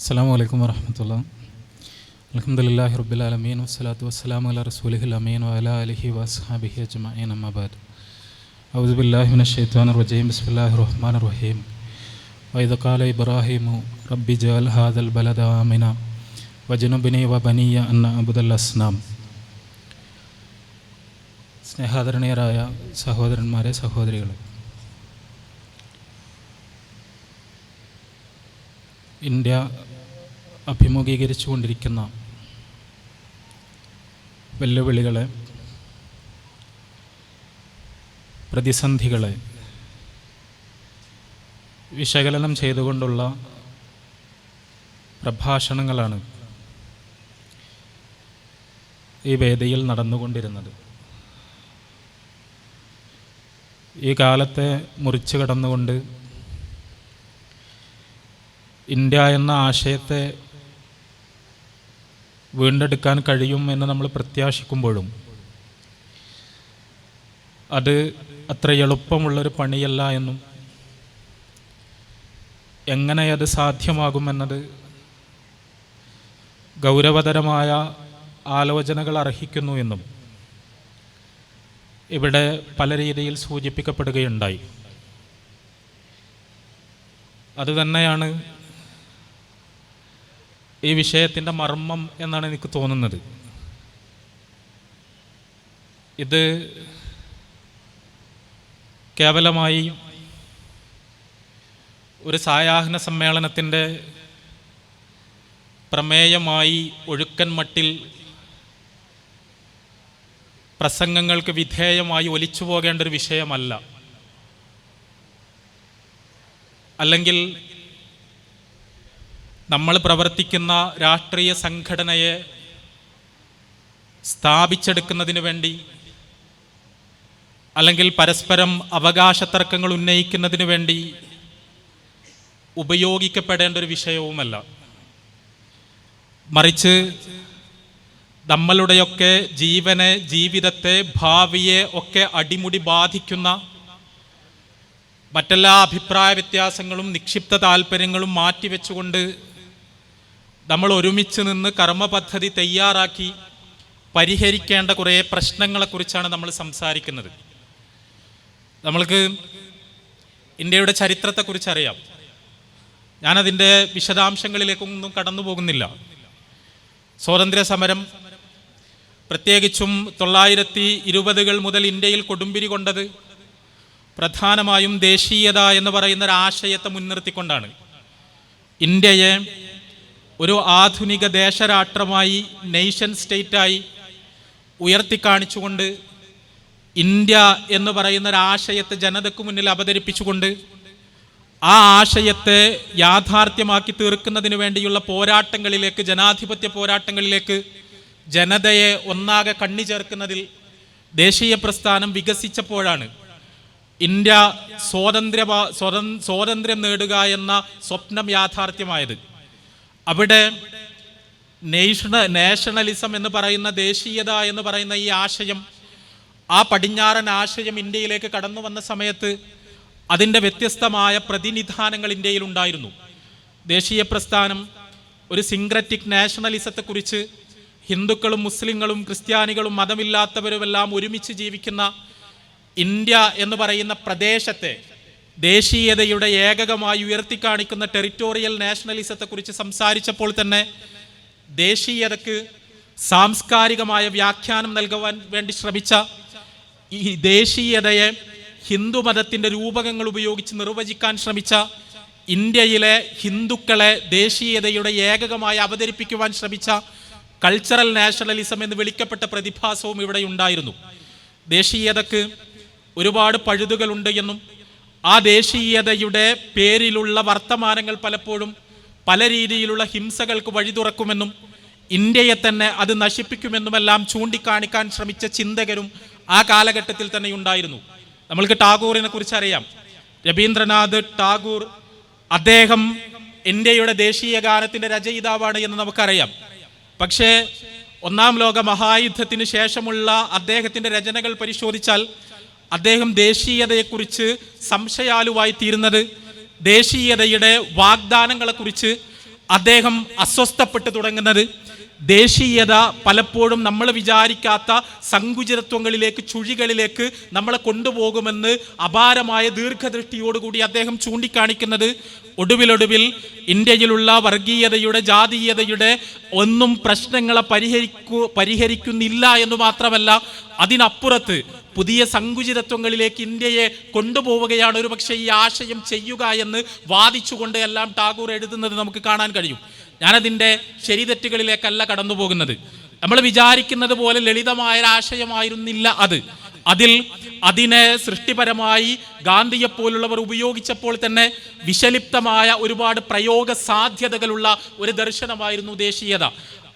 അസ്സാം വലൈക്കും വരഹമത്തുള്ള അലഹമുല്ലാഹി റബ്ബുലാലമീൻ വസ്സലാത്തു വസ്സലാം അല റസൂലിഹിൽ അമീൻ വല അലഹി വസ്ഹാബിഹി അജ്മഈൻ. അമ്മബാദ് ഔദുബില്ലാഹിമിന ഷെയ്ത്താൻ റജീം. ബിസ്മില്ലാഹി റഹ്മാൻ റഹീം. വൈദക്കാല ഇബ്രാഹിമു റബ്ബി ജൽ ഹാദൽ ബലദ ആമിന. വജനുബിനി വ അന്ന അബുദൽ അസ്നാം. സ്നേഹാദരണീയരായ സഹോദരന്മാരെ സഹോദരികളെ. ഇന്ത്യ അഭിമുഖീകരിച്ചുകൊണ്ടിരിക്കുന്ന വെല്ലുവിളികളെ പ്രതിസന്ധികളെ വിശകലനം ചെയ്തുകൊണ്ടുള്ള പ്രഭാഷണങ്ങളാണ് ഈ വേദിയിൽ നടന്നുകൊണ്ടിരുന്നത്. ഈ കാലത്തെ മുറിച്ചു കടന്നുകൊണ്ട് ഇന്ത്യ എന്ന ആശയത്തെ വീണ്ടെടുക്കാൻ കഴിയും എന്ന് നമ്മൾ പ്രത്യാശിക്കുമ്പോഴും അത് അത്ര എളുപ്പമുള്ളൊരു പണിയല്ല എന്നും എങ്ങനെ അത് സാധ്യമാകുമെന്നത് ഗൗരവതരമായ ആലോചനകൾ അർഹിക്കുന്നു എന്നും ഇവിടെ പല രീതിയിൽ സൂചിപ്പിക്കപ്പെടുകയുണ്ടായി. അതുതന്നെയാണ് ഈ വിഷയത്തിന്റെ മർമ്മം എന്നാണ് എനിക്ക് തോന്നുന്നത്. ഇത് കേവലമായി ഒരു സായാഹ്ന സമ്മേളനത്തിന്റെ പ്രമേയമായി ഒഴുക്കൻ മട്ടിൽ പ്രസംഗങ്ങൾക്ക് വിധേയമായി ഒലിച്ചു പോകേണ്ട ഒരു വിഷയമല്ല. അല്ലെങ്കിൽ നമ്മൾ പ്രവർത്തിക്കുന്ന രാഷ്ട്രീയ സംഘടനയെ സ്ഥാപിച്ചെടുക്കുന്നതിന് വേണ്ടി അല്ലെങ്കിൽ പരസ്പരം അവകാശ തർക്കങ്ങൾ ഉന്നയിക്കുന്നതിന് വേണ്ടി ഉപയോഗിക്കപ്പെടേണ്ട ഒരു വിഷയവുമല്ല. മറിച്ച് നമ്മളുടെയൊക്കെ ജീവനെ ജീവിതത്തെ ഭാവിയെ ഒക്കെ അടിമുടി ബാധിക്കുന്ന മറ്റെല്ലാ അഭിപ്രായ വ്യത്യാസങ്ങളും നിക്ഷിപ്ത താല്പര്യങ്ങളും മാറ്റിവെച്ചുകൊണ്ട് നമ്മൾ ഒരുമിച്ച് നിന്ന് കർമ്മ പദ്ധതി തയ്യാറാക്കി പരിഹരിക്കേണ്ട കുറേ പ്രശ്നങ്ങളെക്കുറിച്ചാണ് നമ്മൾ സംസാരിക്കുന്നത്. നമ്മൾക്ക് ഇന്ത്യയുടെ ചരിത്രത്തെക്കുറിച്ച് അറിയാം ഞാനതിന്റെ വിശദാംശങ്ങളിലേക്കൊന്നും കടന്നു പോകുന്നില്ല. സ്വാതന്ത്ര്യ സമരം പ്രത്യേകിച്ചും തൊള്ളായിരത്തി ഇരുപതുകൾ മുതൽ ഇന്ത്യയിൽ കൊടുമ്പിരി കൊണ്ടത് പ്രധാനമായും ദേശീയത എന്ന് പറയുന്ന ഒരു ആശയത്തെ മുൻനിർത്തിക്കൊണ്ടാണ്. ഇന്ത്യയെ ഒരു ആധുനിക ദേശരാഷ്ട്രമായി നേഷൻ സ്റ്റേറ്റായി ഉയർത്തിക്കാണിച്ചുകൊണ്ട് ഇന്ത്യ എന്ന് പറയുന്ന ഒരു ആശയത്തെ ജനതയ്ക്ക് മുന്നിൽ അവതരിപ്പിച്ചുകൊണ്ട് ആ ആശയത്തെ യാഥാർത്ഥ്യമാക്കി തീർക്കുന്നതിന് വേണ്ടിയുള്ള പോരാട്ടങ്ങളിലേക്ക് ജനാധിപത്യ പോരാട്ടങ്ങളിലേക്ക് ജനതയെ ഒന്നാകെ കണ്ണി ചേർക്കുന്നതിൽ ദേശീയ പ്രസ്ഥാനം വികസിച്ചപ്പോഴാണ് ഇന്ത്യ സ്വാതന്ത്ര്യ സ്വാതന്ത്ര്യം നേടുക എന്ന സ്വപ്നം യാഥാർത്ഥ്യമായത്. അവിടെ നേഷണ നാഷണലിസം എന്ന് പറയുന്ന ദേശീയത എന്ന് പറയുന്ന ഈ ആശയം ആ പടിഞ്ഞാറൻ ആശയം ഇന്ത്യയിലേക്ക് കടന്നു വന്ന സമയത്ത് അതിന്റെ വ്യത്യസ്തമായ പ്രതിനിധാനങ്ങൾ ഇന്ത്യയിൽ ഉണ്ടായിരുന്നു. ദേശീയ പ്രസ്ഥാനം ഒരു സിംഗ്രറ്റിക് നാഷണലിസത്തെക്കുറിച്ച് ഹിന്ദുക്കളും മുസ്ലിങ്ങളും ക്രിസ്ത്യാനികളും മതമില്ലാത്തവരുമെല്ലാം ഒരുമിച്ച് ജീവിക്കുന്ന ഇന്ത്യ എന്ന് പറയുന്ന പ്രദേശത്തെ ദേശീയതയുടെ ഏകകമായി ഉയർത്തിക്കാണിക്കുന്ന ടെറിറ്റോറിയൽ നാഷണലിസത്തെക്കുറിച്ച് സംസാരിച്ചപ്പോൾ തന്നെ ദേശീയതക്ക് സാംസ്കാരികമായ വ്യാഖ്യാനം നൽകുവാൻ വേണ്ടി ശ്രമിച്ച ഈ ദേശീയതയെ ഹിന്ദുമതത്തിന്റെ രൂപകങ്ങൾ ഉപയോഗിച്ച് നിർവചിക്കാൻ ശ്രമിച്ച ഇന്ത്യയിലെ ഹിന്ദുക്കളെ ദേശീയതയുടെ ഏകകമായി അവതരിപ്പിക്കുവാൻ ശ്രമിച്ച കൾച്ചറൽ നാഷണലിസം എന്ന് വിളിക്കപ്പെട്ട പ്രതിഭാസവും ഇവിടെ ഉണ്ടായിരുന്നു. ദേശീയതക്ക് ഒരുപാട് പഴുതുകളുണ്ട് എന്നും ആ ദേശീയതയുടെ പേരിലുള്ള വർത്തമാനങ്ങൾ പലപ്പോഴും പല രീതിയിലുള്ള ഹിംസകൾക്ക് വഴി തുറക്കുമെന്നും ഇന്ത്യയെ തന്നെ അത് നശിപ്പിക്കുമെന്നുമെല്ലാം ചൂണ്ടിക്കാണിക്കാൻ ശ്രമിച്ച ചിന്തകരും ആ കാലഘട്ടത്തിൽ തന്നെ ഉണ്ടായിരുന്നു. നമ്മൾക്ക് ടാഗോറിനെ കുറിച്ച് അറിയാം. രവീന്ദ്രനാഥ് ടാഗോർ അദ്ദേഹം ഇന്ത്യയുടെ ദേശീയ ഗാനത്തിന്റെ രചയിതാവാണ് എന്ന് നമുക്കറിയാം. പക്ഷേ ഒന്നാം ലോക മഹായുദ്ധത്തിന് ശേഷമുള്ള അദ്ദേഹത്തിന്റെ രചനകൾ പരിശോധിച്ചാൽ അദ്ദേഹം ദേശീയതയെക്കുറിച്ച് സംശയാലുവായി തീരുന്നത് ദേശീയതയുടെ വാഗ്ദാനങ്ങളെക്കുറിച്ച് അദ്ദേഹം അസ്വസ്ഥപ്പെട്ടു തുടങ്ങുന്നത് ദേശീയത പലപ്പോഴും നമ്മൾ വിചാരിക്കാത്ത സങ്കുചിതത്വങ്ങളിലേക്ക് ചുഴികളിലേക്ക് നമ്മളെ കൊണ്ടുപോകുമെന്ന് അപാരമായ ദീർഘദൃഷ്ടിയോടുകൂടി അദ്ദേഹം ചൂണ്ടിക്കാണിക്കുന്നത് ഒടുവിലൊടുവിൽ ഇന്ത്യയിലുള്ള വർഗീയതയുടെ ജാതീയതയുടെ ഒന്നും പ്രശ്നങ്ങളെ പരിഹരിക്കു പരിഹരിക്കുന്നില്ല എന്ന് മാത്രമല്ല അതിനപ്പുറത്ത് പുതിയ സങ്കുചിതത്വങ്ങളിലേക്ക് ഇന്ത്യയെ കൊണ്ടുപോവുകയാണ് ഒരുപക്ഷെ ഈ ആശയം ചെയ്യുക എന്ന് വാദിച്ചുകൊണ്ട് എല്ലാം ടാഗോർ എഴുതുന്നത് നമുക്ക് കാണാൻ കഴിയും. ഞാനതിന്റെ ശരിതെറ്റുകളിലേക്കല്ല കടന്നു പോകുന്നത് നമ്മൾ വിചാരിക്കുന്നത് പോലെ ലളിതമായ ഒരു ആശയമായിരുന്നില്ല അത്. അതിൽ അതിനെ സൃഷ്ടിപരമായി ഗാന്ധിയെ പോലുള്ളവർ ഉപയോഗിച്ചപ്പോൾ തന്നെ വിഷലിപ്തമായ ഒരുപാട് പ്രയോഗ സാധ്യതകളുള്ള ഒരു ദർശനമായിരുന്നു ദേശീയത.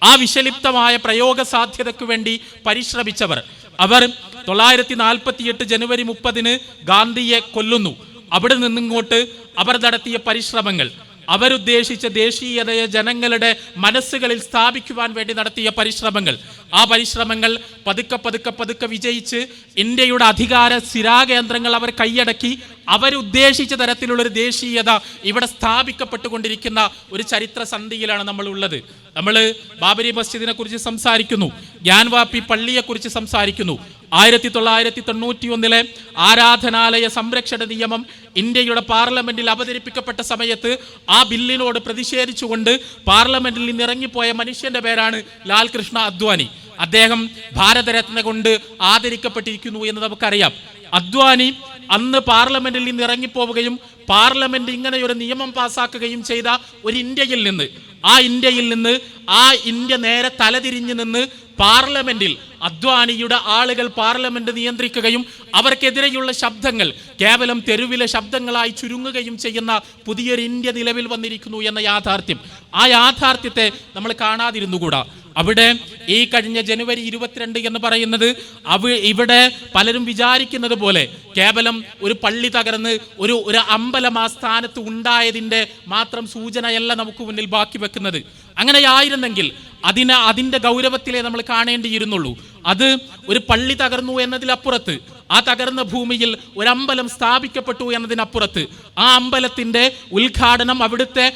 ആ വിഷലിപ്തമായ പ്രയോഗ സാധ്യതയ്ക്ക് വേണ്ടി പരിശ്രമിച്ചവർ. അവർ തൊള്ളായിരത്തി നാൽപ്പത്തിയെട്ട് ജനുവരി മുപ്പതിന് ഗാന്ധിയെ കൊല്ലുന്നു. അവിടെ നിന്നിങ്ങോട്ട് അവർ നടത്തിയ പരിശ്രമങ്ങൾ. അവരുദ്ദേശിച്ച ദേശീയതയെ ജനങ്ങളുടെ മനസ്സുകളിൽ സ്ഥാപിക്കുവാൻ വേണ്ടി നടത്തിയ പരിശ്രമങ്ങൾ. ആ പരിശ്രമങ്ങൾ പതുക്കെ പതുക്കെ പതുക്കെ വിജയിച്ച് ഇന്ത്യയുടെ അധികാര സ്ഥിരാകേന്ദ്രങ്ങൾ അവർ കൈയടക്കി. അവരുദ്ദേശിച്ച തരത്തിലുള്ള ഒരു ദേശീയത ഇവിടെ സ്ഥാപിക്കപ്പെട്ടുകൊണ്ടിരിക്കുന്ന ഒരു ചരിത്ര സന്ധിയിലാണ് നമ്മൾ ഉള്ളത് നമ്മൾ ബാബരി മസ്ജിദിനെ കുറിച്ച് സംസാരിക്കുന്നു ഗ്യാൻവാപ്പി പള്ളിയെക്കുറിച്ച് സംസാരിക്കുന്നു. ആയിരത്തി തൊള്ളായിരത്തി തൊണ്ണൂറ്റി ഒന്നിലെ ആരാധനാലയ സംരക്ഷണ നിയമം ഇന്ത്യയുടെ പാർലമെന്റിൽ അവതരിപ്പിക്കപ്പെട്ട സമയത്ത് ആ ബില്ലിനോട് പ്രതിഷേധിച്ചുകൊണ്ട് പാർലമെന്റിൽ നിന്ന് ഇറങ്ങിപ്പോയ മനുഷ്യന്റെ പേരാണ് ലാൽ കൃഷ്ണ അദ്വാനി. അദ്ദേഹം ഭാരതരത്ന കൊണ്ട് ആദരിക്കപ്പെട്ടിരിക്കുന്നു എന്ന് നമുക്കറിയാം. അദ്വാനി അന്ന് പാർലമെന്റിൽ നിന്ന് ഇറങ്ങിപ്പോവുകയും പാർലമെന്റ് ഇങ്ങനെ ഒരു നിയമം പാസാക്കുകയും ചെയ്ത ഒരു ഇന്ത്യയിൽ നിന്ന് ആ ഇന്ത്യയിൽ നിന്ന് ആ ഇന്ത്യ നേരെ തലതിരിഞ്ഞു നിന്ന് പാർലമെന്റിൽ അദ്വാനിയുടെ ആളുകൾ പാർലമെന്റ് നിയന്ത്രിക്കുകയും അവർക്കെതിരെയുള്ള ശബ്ദങ്ങൾ കേവലം തെരുവിലെ ശബ്ദങ്ങളായി ചുരുങ്ങുകയും ചെയ്യുന്ന പുതിയൊരു ഇന്ത്യ നിലവിൽ വന്നിരിക്കുന്നു എന്ന യാഥാർത്ഥ്യം. ആ യാഥാർത്ഥ്യത്തെ നമ്മൾ കാണാതിരുന്നുകൂടാ. അവിടെ ഈ കഴിഞ്ഞ ജനുവരി ഇരുപത്തിരണ്ട് എന്ന് പറയുന്നത് അവ ഇവിടെ പലരും വിചാരിക്കുന്നത് പോലെ കേവലം ഒരു പള്ളി തകർന്ന് ഒരു ഒരു അമ്പലം ആ സ്ഥാനത്ത് ഉണ്ടായതിന്റെ മാത്രം സൂചനയല്ല നമുക്ക് മുന്നിൽ ബാക്കി വെക്കുന്നത്. അങ്ങനെയായിരുന്നെങ്കിൽ അതിന് അതിന്റെ ഗൗരവത്തിലേ നമ്മൾ കാണേണ്ടിയിരുന്നുള്ളൂ. അത് ഒരു പള്ളി തകർന്നു എന്നതിലപ്പുറത്ത് ആ തകർന്ന ഭൂമിയിൽ ഒരു അമ്പലം സ്ഥാപിക്കപ്പെട്ടു എന്നതിനപ്പുറത്ത് ആ അമ്പലത്തിന്റെ ഉദ്ഘാടനം അവിടുത്തെ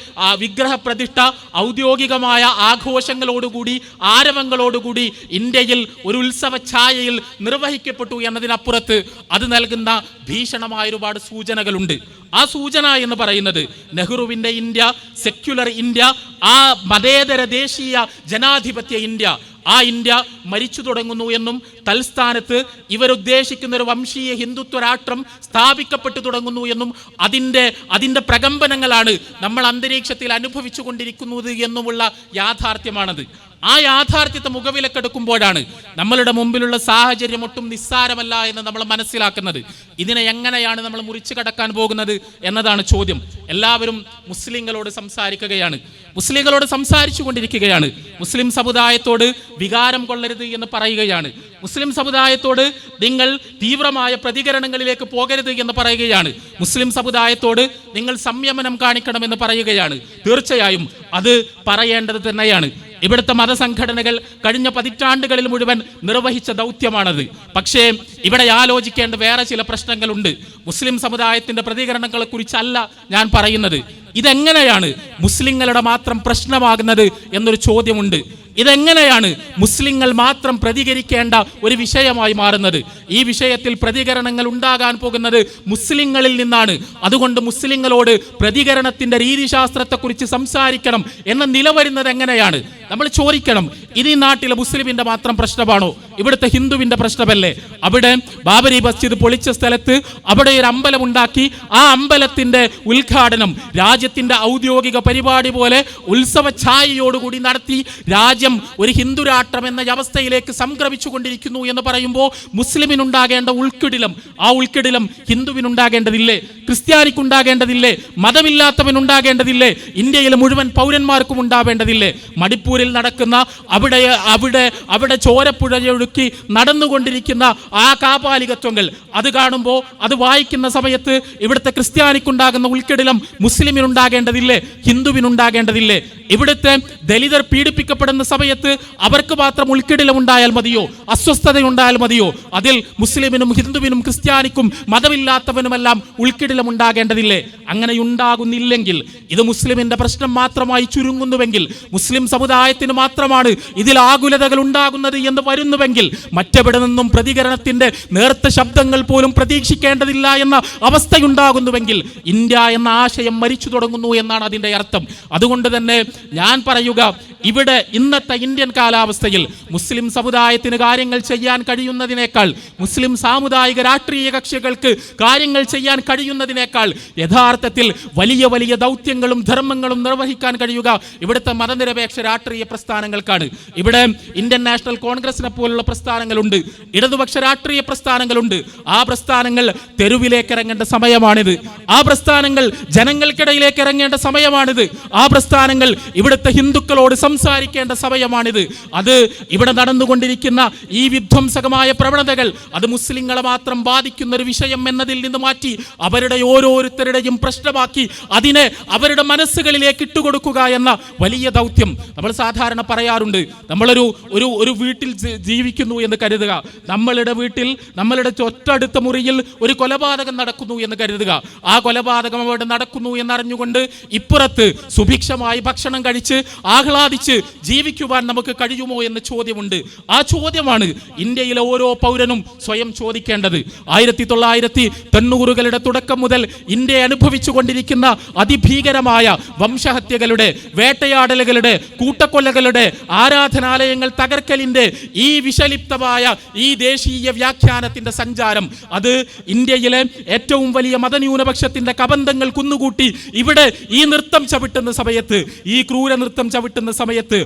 വിഗ്രഹ പ്രതിഷ്ഠ ഔദ്യോഗികമായ ആഘോഷങ്ങളോടുകൂടി ആരവങ്ങളോടുകൂടി ഇന്ത്യയിൽ ഒരു ഉത്സവ ഛായയിൽ നിർവഹിക്കപ്പെട്ടു എന്നതിനപ്പുറത്ത് അത് നൽകുന്ന ഭീഷണമായ ഒരുപാട് സൂചനകളുണ്ട്. ആ സൂചന എന്ന് പറയുന്നത് നെഹ്റുവിന്റെ ഇന്ത്യ സെക്യുലർ ഇന്ത്യ ആ മതേതര ദേശീയ ജനാധിപത്യ ഇന്ത്യ ആ ഇന്ത്യ മരിച്ചു തുടങ്ങുന്നു എന്നും തൽസ്ഥാനത്ത് ഇവരുദ്ദേശിക്കുന്ന ഒരു വംശീയ ഹിന്ദുത്വ രാഷ്ട്രം സ്ഥാപിക്കപ്പെട്ടു തുടങ്ങുന്നു എന്നും അതിന്റെ അതിന്റെ പ്രകമ്പനങ്ങളാണ് നമ്മൾ അന്തരീക്ഷത്തിൽ അനുഭവിച്ചു കൊണ്ടിരിക്കുന്നത് എന്നുമുള്ള യാഥാർത്ഥ്യമാണത്. ആ യാഥാർത്ഥ്യത്തെ മുഖവിലക്കെടുക്കുമ്പോഴാണ് നമ്മളുടെ മുമ്പിലുള്ള സാഹചര്യം ഒട്ടും നിസ്സാരമല്ല എന്ന് നമ്മൾ മനസ്സിലാക്കുന്നത്. ഇതിനെ എങ്ങനെയാണ് നമ്മൾ മുറിച്ചു കടക്കാൻ പോകുന്നത് എന്നതാണ് ചോദ്യം. എല്ലാവരും മുസ്ലിങ്ങളോട് സംസാരിക്കുകയാണ്. മുസ്ലിങ്ങളോട് സംസാരിച്ചു കൊണ്ടിരിക്കുകയാണ്. മുസ്ലിം സമുദായത്തോട് വികാരം കൊള്ളരുത് എന്ന് പറയുകയാണ്. മുസ്ലിം സമുദായത്തോട് നിങ്ങൾ തീവ്രമായ പ്രതികരണങ്ങളിലേക്ക് പോകരുത് എന്ന് പറയുകയാണ്. മുസ്ലിം സമുദായത്തോട് നിങ്ങൾ സംയമനം കാണിക്കണമെന്ന് പറയുകയാണ്. തീർച്ചയായും അത് പറയേണ്ടത് തന്നെയാണ്. ഇവിടുത്തെ മതസംഘടനകൾ കഴിഞ്ഞ പതിറ്റാണ്ടുകളിൽ മുഴുവൻ നിർവഹിച്ച ദൗത്യമാണത്. പക്ഷേ ഇവിടെ ആലോചിക്കേണ്ട വേറെ ചില പ്രശ്നങ്ങളുണ്ട്. മുസ്ലിം സമുദായത്തിന്റെ പ്രതികരണങ്ങളെ കുറിച്ചല്ല ഞാൻ പറയുന്നത്. ഇതെങ്ങനെയാണ് മുസ്ലിങ്ങളുടെ മാത്രം പ്രശ്നമാകുന്നത് എന്നൊരു ചോദ്യമുണ്ട്. ഇതെങ്ങനെയാണ് മുസ്ലിങ്ങൾ മാത്രം പ്രതികരിക്കേണ്ട ഒരു വിഷയമായി മാറുന്നത്? ഈ വിഷയത്തിൽ പ്രതികരണങ്ങൾ ഉണ്ടാകാൻ പോകുന്നത് മുസ്ലിങ്ങളിൽ നിന്നാണ്. അതുകൊണ്ട് മുസ്ലിങ്ങളോട് പ്രതികരണത്തിന്റെ രീതിശാസ്ത്രത്തെക്കുറിച്ച് സംസാരിക്കണം എന്ന നില വരുന്നത് എങ്ങനെയാണ്? നമ്മൾ ചോദിക്കണം ഇത് ഈ നാട്ടിലെ മുസ്ലിമിന്റെ മാത്രം പ്രശ്നമാണോ? ഇവിടുത്തെ ഹിന്ദുവിന്റെ പ്രശ്നമല്ലേ? അവിടെ ബാബരി മസ്ജിദ് പൊളിച്ച സ്ഥലത്ത് അവിടെ ഒരു അമ്പലം ഉണ്ടാക്കി ആ അമ്പലത്തിന്റെ ഉദ്ഘാടനം രാജ്യത്തിന്റെ ഔദ്യോഗിക പരിപാടി പോലെ ഉത്സവ ഛായയോടുകൂടി നടത്തി രാജ്യം ഒരു ഹിന്ദുരാഷ്ട്രം എന്ന അവസ്ഥയിലേക്ക് സംക്രമിച്ചു കൊണ്ടിരിക്കുന്നു എന്ന് പറയുമ്പോൾ മുസ്ലിമിനുണ്ടാകേണ്ട ഉൾക്കിടിലം ആ ഉൾക്കിടിലം ഹിന്ദുവിനുണ്ടാകേണ്ടതില്ലേ? ക്രിസ്ത്യാനിക്കുണ്ടാകേണ്ടതില്ലേ? മതമില്ലാത്തവനുണ്ടാകേണ്ടതില്ലേ? ഇന്ത്യയിലെ മുഴുവൻ പൗരന്മാർക്കും ഉണ്ടാവേണ്ടതില്ലേ? മണിപ്പൂരിൽ നടക്കുന്ന അവിടെ അവിടെ അവിടെ ചോരപ്പുഴയൊഴുക്കി നടന്നുകൊണ്ടിരിക്കുന്ന ആ കാപാലികത്വങ്ങൾ അത് കാണുമ്പോൾ അത് വായിക്കുന്ന സമയത്ത് ഇവിടുത്തെ ക്രിസ്ത്യാനിക്കുണ്ടാകുന്ന ഉൾക്കിടിലം മുസ്ലിമിനുണ്ടാകേണ്ടതില്ലേ? ഹിന്ദുവിനുണ്ടാകേണ്ടതില്ലേ? ഇവിടുത്തെ ദലിതർ പീഡിപ്പിക്കപ്പെടുന്ന സമയത്ത് അവർക്ക് മാത്രം ഉൾക്കിടലം ഉണ്ടായാൽ മതിയോ? അസ്വസ്ഥത ഉണ്ടായാൽ മതിയോ? അതിൽ മുസ്ലിമിനും ഹിന്ദുവിനും ക്രിസ്ത്യാനിക്കും മതമില്ലാത്തവനുമെല്ലാം അങ്ങനെ ഉണ്ടാകുന്നില്ലെങ്കിൽ ഇത് മുസ്ലിമിന്റെ പ്രശ്നം മാത്രമായി ചുരുങ്ങുന്നുവെങ്കിൽ മുസ്ലിം സമുദായത്തിന് മാത്രമാണ് ഇതിൽ ആകുലതകൾ ഉണ്ടാകുന്നത് എന്ന് വരുന്നുവെങ്കിൽ മറ്റെവിടെ നിന്നും പ്രതികരണത്തിന്റെ നേർത്ത ശബ്ദങ്ങൾ പോലും പ്രതീക്ഷിക്കേണ്ടതില്ല എന്ന അവസ്ഥയുണ്ടാകുന്നുവെങ്കിൽ ഇന്ത്യ എന്ന ആശയം മരിച്ചു തുടങ്ങുന്നു എന്നാണ് അതിന്റെ അർത്ഥം. അതുകൊണ്ട് തന്നെ ഞാൻ പറയുക ഇവിടെ ഇന്നത്തെ ഇന്ത്യൻ കാലാവസ്ഥയിൽ മുസ്ലിം സമുദായത്തിന് കാര്യങ്ങൾ ചെയ്യാൻ കഴിയുന്നതിനേക്കാൾ മുസ്ലിം സാമുദായിക രാഷ്ട്രീയ കക്ഷികൾക്ക് കാര്യങ്ങൾ ചെയ്യാൻ കഴിയുന്നതിനേക്കാൾ യഥാർത്ഥത്തിൽ വലിയ വലിയ ദൗത്യങ്ങളും ധർമ്മങ്ങളും നിർവഹിക്കാൻ കഴിയുക ഇവിടുത്തെ മതനിരപേക്ഷ രാഷ്ട്രീയ പ്രസ്ഥാനങ്ങൾക്കാണ്. ഇവിടെ ഇന്ത്യൻ നാഷണൽ കോൺഗ്രസിനെ പോലുള്ള പ്രസ്ഥാനങ്ങളുണ്ട്. ഇടതുപക്ഷ രാഷ്ട്രീയ പ്രസ്ഥാനങ്ങളുണ്ട്. ആ പ്രസ്ഥാനങ്ങൾ തെരുവിലേക്ക് ഇറങ്ങേണ്ട സമയമാണിത്. ആ പ്രസ്ഥാനങ്ങൾ ജനങ്ങൾക്കിടയിലേക്ക് ഇറങ്ങേണ്ട സമയമാണിത്. ആ പ്രസ്ഥാനങ്ങൾ ഇവിടുത്തെ ഹിന്ദുക്കളോട് സംസാരിക്കേണ്ട സമയമാണിത്. അത് ഇവിടെ നടന്നുകൊണ്ടിരിക്കുന്ന ഈ വിധ്വംസകമായ പ്രവണതകൾ അത് മുസ്ലിങ്ങളെ മാത്രം ബാധിക്കുന്ന ഒരു വിഷയം എന്നതിൽ നിന്ന് മാറ്റി അവരുടെ ഓരോരുത്തരുടെയും പ്രശ്നമാക്കി അതിനെ അവരുടെ മനസ്സുകളിലേക്ക് ഇട്ടുകൊടുക്കുക എന്ന വലിയ ദൗത്യം നമ്മൾ സാധാരണ പറയാറുണ്ട്. നമ്മളൊരു ഒരു ഒരു വീട്ടിൽ ജീവിക്കുന്നു എന്ന് കരുതുക. നമ്മളുടെ വീട്ടിൽ നമ്മളുടെ തൊട്ടടുത്ത മുറിയിൽ ഒരു കൊലപാതകം നടക്കുന്നു എന്ന് കരുതുക. ആ കൊലപാതകം അവിടെ നടക്കുന്നു എന്നറിഞ്ഞുകൊണ്ട് ഇപ്പുറത്ത് സുഭിക്ഷമായി ഭക്ഷണം കഴിച്ച് ആഹ്ലാദിച്ച് ജീവിക്കുവാൻ നമുക്ക് കഴിയുമോ എന്ന ചോദ്യമുണ്ട്. ആ ചോദ്യമാണ് ഇന്ത്യയിലെ ഓരോ പൗരനും സ്വയം ചോദിക്കേണ്ടത്. ആയിരത്തി തൊള്ളായിരത്തി തൊണ്ണൂറുകളുടെ തുടക്കം മുതൽ ഇന്ത്യ അനുഭവിച്ചു കൊണ്ടിരിക്കുന്ന അതിഭീകരമായ വംശഹത്യകളുടെ വേട്ടയാടലുകളുടെ കൂട്ടക്കൊലകളുടെ ആരാധനാലയങ്ങൾ തകർക്കലിന്റെ ഈ വിഷലിപ്തമായ ഈ ദേശീയ വ്യാഖ്യാനത്തിന്റെ സഞ്ചാരം അത് ഇന്ത്യയിലെ ഏറ്റവും വലിയ മതന്യൂനപക്ഷത്തിന്റെ കബന്ധങ്ങൾ കുന്നുകൂട്ടി ഇവിടെ ഈ നൃത്തം ചവിട്ടുന്ന സമയത്ത് ഈ ക്രൂര നൃത്തം ചവിട്ടുന്ന സമയത്ത്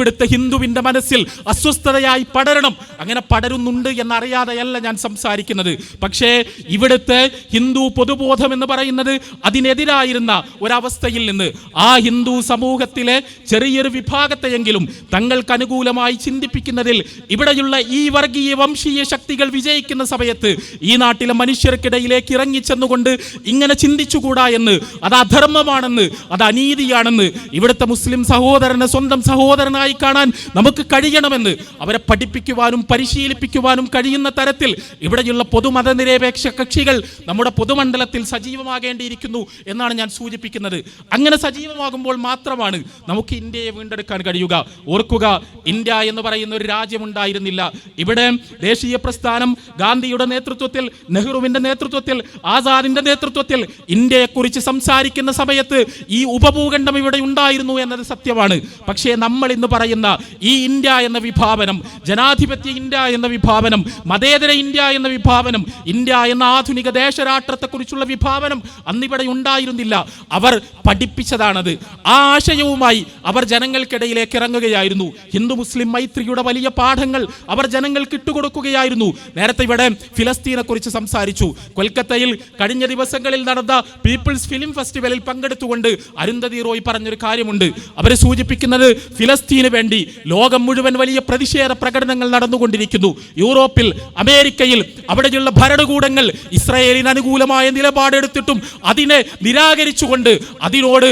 അതിവിടുത്തെ ഹിന്ദുവിന്റെ മനസ്സിൽ അസ്വസ്ഥതയായി പടരണം. അങ്ങനെ പടരുന്നുണ്ട് എന്നറിയാതെയല്ല ഞാൻ സംസാരിക്കുന്നത്. പക്ഷേ ഇവിടുത്തെ ഹിന്ദു പൊതുബോധം എന്ന് പറയുന്നത് അതിനെതിരായിരുന്ന ഒരവസ്ഥയിൽ നിന്ന്. ആ ഹിന്ദു സമൂഹത്തിലെ ചെറിയൊരു വിഭാഗത്തെയെങ്കിലും തങ്ങൾക്ക് അനുകൂലമായി ചിന്തിപ്പിക്കുന്നതിൽ ഇവിടെയുള്ള ഈ വർഗീയ വംശീയ ശക്തികൾ വിജയിക്കുന്ന സമയത്ത് ഈ നാട്ടിലെ മനുഷ്യർക്കിടയിലേക്ക് ഇറങ്ങിച്ചെന്നുകൊണ്ട് ഇങ്ങനെ ചിന്തിച്ചുകൂടാ എന്ന്. അത് അധർമ്മമാണെന്ന് അത് അനീതിയാണെന്ന്. ഇവിടുത്തെ മുസ്ലിം സഹോദരനെ സ്വന്തം സഹോദരനായി കാണാൻ നമുക്ക് കഴിയണമെന്ന് അവരെ പഠിപ്പിക്കുവാനും പരിശീലിപ്പിക്കുവാനും കഴിയുന്ന തരത്തിൽ ഇവിടെയുള്ള പൊതുമതനിരപേക്ഷ കക്ഷികൾ നമ്മുടെ പൊതുമണ്ഡലത്തിൽ സജീവമാകേണ്ടിയിരിക്കുന്നു എന്നാണ് ഞാൻ സൂചിപ്പിക്കുന്നത്. അങ്ങനെ സജീവമാകുമ്പോൾ മാത്രമാണ് നമുക്ക് ഇന്ത്യയെ വീണ്ടെടുക്കാൻ കഴിയുക. ഓർക്കുക ഇന്ത്യ എന്ന് പറയുന്ന ഒരു രാജ്യമുണ്ടായിരുന്നില്ല ഇവിടെ ദേശീയ പ്രസ്ഥാനം ഗാന്ധിയുടെ നേതൃത്വത്തിൽ നെഹ്റുവിന്റെ നേതൃത്വത്തിൽ ആസാദിന്റെ നേതൃത്വത്തിൽ ഇന്ത്യയെക്കുറിച്ച് സംസാരിക്കുന്ന സമയത്ത് ഈ ഉപഭൂഖണ്ഡം ഇവിടെ ഉണ്ടായിരുന്നു എന്നത് സത്യമാണ്. പക്ഷേ നമ്മൾ ഇന്ന് പറയുന്ന ഈ ഇന്ത്യ എന്ന വിഭാവനം ജനാധിപത്യ ഇന്ത്യ എന്ന വിഭാവനം മതേതര ഇന്ത്യ എന്ന വിഭാവനം ഇന്ത്യ എന്ന ആധുനിക ദേശരാഷ്ട്രത്തെക്കുറിച്ചുള്ള വിഭാവനം അന്നിവിടെ ഉണ്ടായിരുന്നില്ല. അവർ പഠിപ്പിച്ചതാണത്. ആ ആശയവുമായി അവർ ജനങ്ങൾക്കിടയിലേക്ക് ഇറങ്ങുകയായിരുന്നു. ഹിന്ദു മുസ്ലിം മൈത്രിയുടെ വലിയ പാഠങ്ങൾ അവർ ജനങ്ങൾക്ക് ഇട്ടുകൊടുക്കുകയായിരുന്നു. നേരത്തെ ഇവിടെ ഫിലസ്തീനെ കുറിച്ച് സംസാരിച്ചു. കൊൽക്കത്തയിൽ കഴിഞ്ഞ ദിവസങ്ങളിൽ നടന്ന പീപ്പിൾസ് ഫിലിം ഫെസ്റ്റിവലിൽ പങ്കെടുത്തുകൊണ്ട് അരുന്ധതി റോയ് പറഞ്ഞൊരു കാര്യമുണ്ട്. അവരെ സൂചിപ്പിക്കുന്നത് ഫിലസ്തീന് വേണ്ടി ലോകം മുഴുവൻ വലിയ പ്രതിഷേധ പ്രകടനങ്ങൾ നടന്നുകൊണ്ടിരിക്കുന്നു. യൂറോപ്പിൽ അമേരിക്കയിൽ അവിടെയുള്ള ഭരണകൂടങ്ങൾ ഇസ്രായേലിന് അനുകൂലമായ നിലപാടെടുത്തിട്ടും അതിനെ നിരാകരിച്ചുകൊണ്ട് അതിനോട്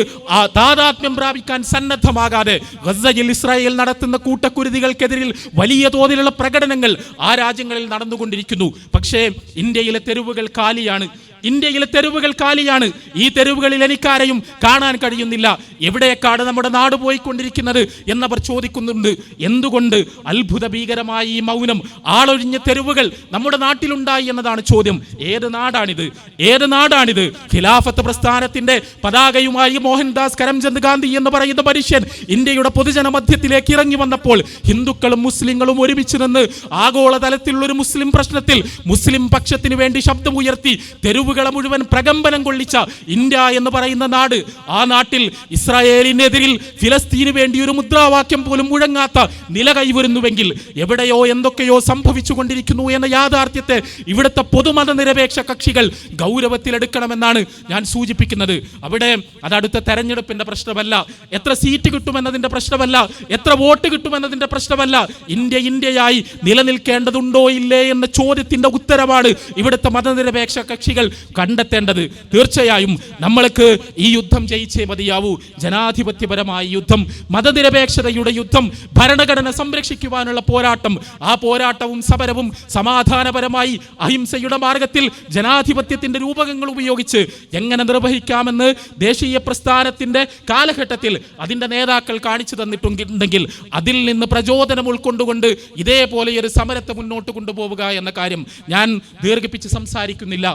താതാത്മ്യം പ്രാപിക്കാൻ സന്നദ്ധമാകാതെ ഗസയിൽ ഇസ്രായേൽ നടത്തുന്ന കൂട്ടക്കുരുതികൾക്കെതിരിൽ വലിയ തോതിലുള്ള പ്രകടനങ്ങൾ ആ രാജ്യങ്ങളിൽ നടന്നുകൊണ്ടിരിക്കുന്നു. പക്ഷേ ഇന്ത്യയിലെ തെരുവുകൾ കാലിയാണ്. ഇന്ത്യയിലെ തെരുവുകൾ കാലിയാണ്. ഈ തെരുവുകളിൽ എനിക്കാരെയും കാണാൻ കഴിയുന്നില്ല. എവിടെയൊക്കെയാണ് നമ്മുടെ നാട് പോയിക്കൊണ്ടിരിക്കുന്നത് എന്നവർ ചോദിക്കുന്നുണ്ട്. എന്തുകൊണ്ട് അത്ഭുത ഭീകരമായ ഈ മൗനം ആളൊഴിഞ്ഞ തെരുവുകൾ നമ്മുടെ നാട്ടിലുണ്ടായി എന്നതാണ് ചോദ്യം. ഏത് നാടാണിത്? ഏത് നാടാണിത്? ഖിലാഫത്ത് പ്രസ്ഥാനത്തിന്റെ പതാകയുമായി മോഹൻദാസ് കരംചന്ദ് ഗാന്ധി എന്ന് പറയുന്ന മനുഷ്യൻ ഇന്ത്യയുടെ പൊതുജന മധ്യത്തിലേക്ക് ഇറങ്ങി വന്നപ്പോൾ ഹിന്ദുക്കളും മുസ്ലിങ്ങളും ഒരുമിച്ച് നിന്ന് ആഗോളതലത്തിലുള്ള ഒരു മുസ്ലിം പ്രശ്നത്തിൽ മുസ്ലിം പക്ഷത്തിന് വേണ്ടി ശബ്ദമുയർത്തി തെരുവ് തെരുവുകളെ മുഴുവൻ പ്രകമ്പനം കൊള്ളിച്ച ഇന്ത്യ എന്ന് പറയുന്ന നാട് ആ നാട്ടിൽ ഇസ്രായേലിനെതിരിൽ ഫിലസ്തീന് വേണ്ടി ഒരു മുദ്രാവാക്യം പോലും മുഴങ്ങാത്ത നില കൈവരുന്നുവെങ്കിൽ എവിടെയോ എന്തൊക്കെയോ സംഭവിച്ചു കൊണ്ടിരിക്കുന്നു എന്ന യാഥാർത്ഥ്യത്തെ ഇവിടുത്തെ പൊതുമത നിരപേക്ഷ കക്ഷികൾ ഗൗരവത്തിലെടുക്കണമെന്നാണ് ഞാൻ സൂചിപ്പിക്കുന്നത്. അവിടെ അത് അടുത്ത തെരഞ്ഞെടുപ്പിന്റെ പ്രശ്നമല്ല. എത്ര സീറ്റ് കിട്ടുമെന്നതിന്റെ പ്രശ്നമല്ല. എത്ര വോട്ട് കിട്ടുമെന്നതിന്റെ പ്രശ്നമല്ല. ഇന്ത്യ ഇന്ത്യയായി നിലനിൽക്കേണ്ടതുണ്ടോ ഇല്ലേ എന്ന ചോദ്യത്തിന്റെ ഉത്തരമാണ് ഇവിടുത്തെ മതനിരപേക്ഷ കക്ഷികൾ കണ്ടെത്തേണ്ടത് തീർച്ചയായും നമ്മൾക്ക് ഈ യുദ്ധം ജയിച്ചേ മതിയാവൂ. ജനാധിപത്യപരമായ യുദ്ധം മതനിരപേക്ഷതയുടെ യുദ്ധം ഭരണഘടന സംരക്ഷിക്കുവാനുള്ള പോരാട്ടം ആ പോരാട്ടവും സമരവും സമാധാനപരമായി അഹിംസയുടെ മാർഗത്തിൽ ജനാധിപത്യത്തിന്റെ രൂപകങ്ങൾ ഉപയോഗിച്ച് എങ്ങനെ നിർവഹിക്കാമെന്ന് ദേശീയ പ്രസ്ഥാനത്തിന്റെ കാലഘട്ടത്തിൽ അതിന്റെ നേതാക്കൾ കാണിച്ചു തന്നിട്ടുണ്ടെങ്കിൽ അതിൽ നിന്ന് പ്രചോദനം ഉൾക്കൊണ്ടുകൊണ്ട് ഇതേപോലെ ഒരു സമരത്തെ മുന്നോട്ട് കൊണ്ടുപോവുക എന്ന കാര്യം ഞാൻ ദീർഘിപ്പിച്ച് സംസാരിക്കുന്നില്ല.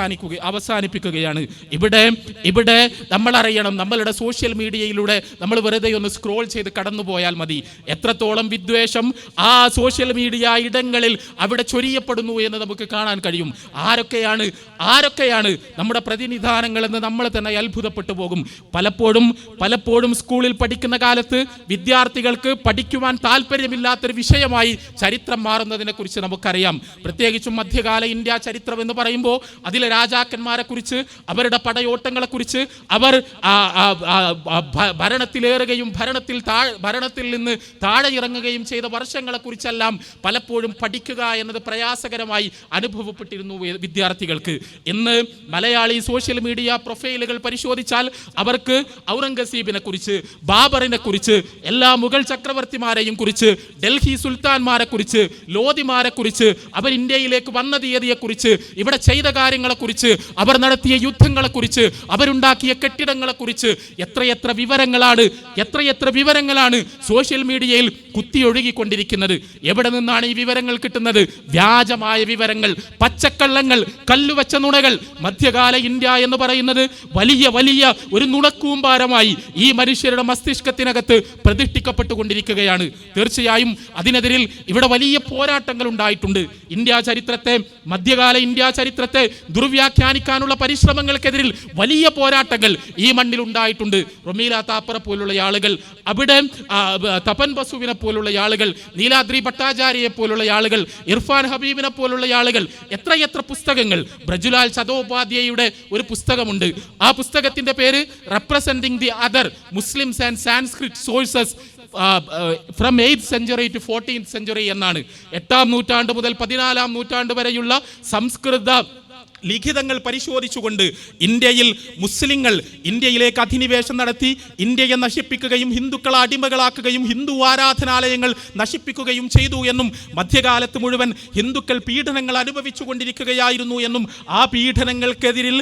അവസാനിക്കുക അവസാനിപ്പിക്കുകയാണ്. ഇവിടെ ഇവിടെ നമ്മൾ അറിയണം നമ്മളുടെ സോഷ്യൽ മീഡിയയിലൂടെ നമ്മൾ വെറുതെ ഒന്ന് സ്ക്രോൾ ചെയ്ത് കടന്നു പോയാൽ മതി. എത്രത്തോളം വിദ്വേഷം ആ സോഷ്യൽ മീഡിയ ഇടങ്ങളിൽ അവിടെ ചൊരിയപ്പെടുന്നു എന്ന് നമുക്ക് കാണാൻ കഴിയും. ആരൊക്കെയാണ് ആരൊക്കെയാണ് നമ്മുടെ പ്രതിനിധാനങ്ങൾ എന്ന് നമ്മൾ തന്നെ അത്ഭുതപ്പെട്ടു പോകും. പലപ്പോഴും പലപ്പോഴും സ്കൂളിൽ പഠിക്കുന്ന കാലത്ത് വിദ്യാർത്ഥികൾക്ക് പഠിക്കുവാൻ താല്പര്യമില്ലാത്തൊരു വിഷയമായി ചരിത്രം മാറുന്നതിനെ കുറിച്ച് നമുക്കറിയാം. പ്രത്യേകിച്ചും മധ്യകാല ഇന്ത്യ ചരിത്രം എന്ന് പറയുമ്പോൾ അതിലെ രാജാക്കന്മാരെ കുറിച്ച് അവരുടെ പടയോട്ടങ്ങളെ കുറിച്ച് അവർ ഭരണത്തിലേറുകയും ഭരണത്തിൽ താഴെ ഭരണത്തിൽ നിന്ന് താഴെ ഇറങ്ങുകയും ചെയ്ത വർഷങ്ങളെ കുറിച്ചെല്ലാം പലപ്പോഴും പഠിക്കുക എന്നത് പ്രയാസകരമായി അനുഭവപ്പെട്ടിരുന്നു വിദ്യാർത്ഥികൾക്ക്. ഇന്ന് മലയാളി സോഷ്യൽ മീഡിയ പ്രൊഫൈലുകൾ പരിശോധിച്ചാൽ അവർക്ക് ഔറംഗസീബിനെ കുറിച്ച് ബാബറിനെ കുറിച്ച് എല്ലാ മുഗൾ ചക്രവർത്തിമാരെയും കുറിച്ച് ഡൽഹി സുൽത്താൻമാരെ കുറിച്ച് ലോധിമാരെ കുറിച്ച് അവർ ഇന്ത്യയിലേക്ക് വന്ന തീയതിയെക്കുറിച്ച് ഇവിടെ ചെയ്ത കാര്യങ്ങളെ കുറിച്ച് അവർ നടത്തിയ യുദ്ധങ്ങളെ കുറിച്ച് അവരുണ്ടാക്കിയ കെട്ടിടങ്ങളെ കുറിച്ച് എത്രയെത്ര വിവരങ്ങളാണ് എത്രയെത്ര വിവരങ്ങളാണ് സോഷ്യൽ മീഡിയയിൽ കുത്തിയൊഴുകിക്കൊണ്ടിരിക്കുന്നത്. എവിടെ നിന്നാണ് ഈ വിവരങ്ങൾ കിട്ടുന്നത്? വ്യാജമായ വിവരങ്ങൾ പച്ചക്കള്ളങ്ങൾ കല്ലുവച്ച നുണകൾ. മധ്യകാല ഇന്ത്യ എന്ന് പറയുന്നത് വലിയ വലിയ ഒരു നുണക്കൂമ്പാരമായി ഈ മനുഷ്യരുടെ മസ്തിഷ്കത്തിനകത്ത് പ്രതിഷ്ഠിക്കപ്പെട്ടുകൊണ്ടിരിക്കുകയാണ്. തീർച്ചയായും അതിനെതിരിൽ ഇവിടെ വലിയ പോരാട്ടങ്ങൾ ഉണ്ടായിട്ടുണ്ട് ഇന്ത്യ ചരിത്രത്തെ മധ്യകാല ഇന്ത്യ ചരിത്രത്തെ ദുർവ്യാഖ്യാനിക്കാനുള്ള പരിശ്രമങ്ങൾക്കെതിരിൽ വലിയ പോരാട്ടങ്ങൾ ഈ മണ്ണിൽ ഉണ്ടായിട്ടുണ്ട്. റൊമീല താപ്പറ പോലുള്ള ആളുകൾ അവിടെ തപൻ ബസുവിനെ പോലുള്ള ആളുകൾ നീലാദ്രി ഭട്ടാചാര്യയെ പോലുള്ള ആളുകൾ ഇർഫാൻ ഹബീബിനെ പോലുള്ള ആളുകൾ എത്രയെത്ര പുസ്തകങ്ങൾ. ബ്രജുലാൽ ചതോപാധ്യായയുടെ ഒരു പുസ്തകമുണ്ട്. ആ പുസ്തകത്തിന്റെ പേര് representing the other Muslims and Sanskrit sources from eighth century to fourteenth century എന്നാണ്. എട്ടാം നൂറ്റാണ്ട് മുതൽ പതിനാലാം നൂറ്റാണ്ട് വരെയുള്ള സംസ്കൃത ലിഖിതങ്ങൾ പരിശോധിച്ചുകൊണ്ട് ഇന്ത്യയിൽ മുസ്ലിങ്ങൾ ഇന്ത്യയിലേക്ക് അധിനിവേശം നടത്തി ഇന്ത്യയെ നശിപ്പിക്കുകയും ഹിന്ദുക്കളെ അടിമകളാക്കുകയും ഹിന്ദു ആരാധനാലയങ്ങൾ നശിപ്പിക്കുകയും ചെയ്തു എന്നും മധ്യകാലത്ത് മുഴുവൻ ഹിന്ദുക്കൾ പീഡനങ്ങൾ അനുഭവിച്ചു കൊണ്ടിരിക്കുകയായിരുന്നു എന്നും ആ പീഡനങ്ങൾക്കെതിരിൽ